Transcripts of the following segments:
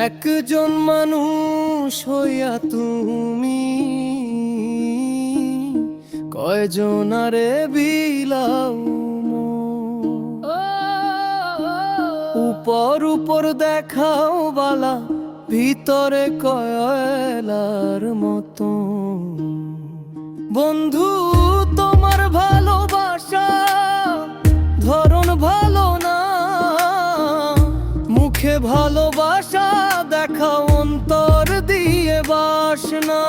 একজন মানুষ হইয়া তুমি কয়জনারে বিলাও মন? উপর উপর দেখাও বালা, ভিতরে কয়লার মতো বন্ধু দেখা অন্তর দিয়ে বাসনা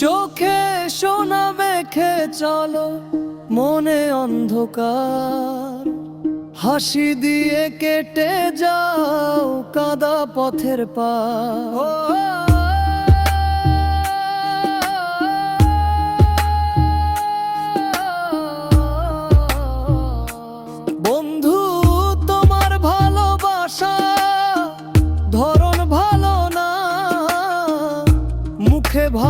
চোখে সোনা মেখে চলো মনে অন্ধকার। হাসি দিয়ে কেটে যাও কাদা পথের পা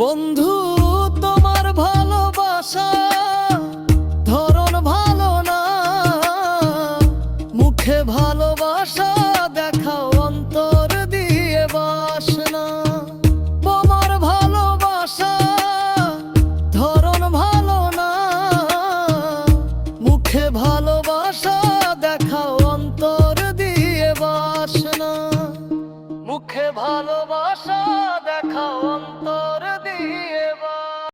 বন্ধু, তোমার ভালোবাসা ধরন ভালো না। মুখে ভালোবাসা দেখাও অন্তর দিয়ে বাসনা। তোমার ভালোবাসা ধরন ভালো না। মুখে ভালোবাসা দেখাও অন্তর দিয়ে বাসনা। মুখে ভালোবাসা দেখাও অন্তর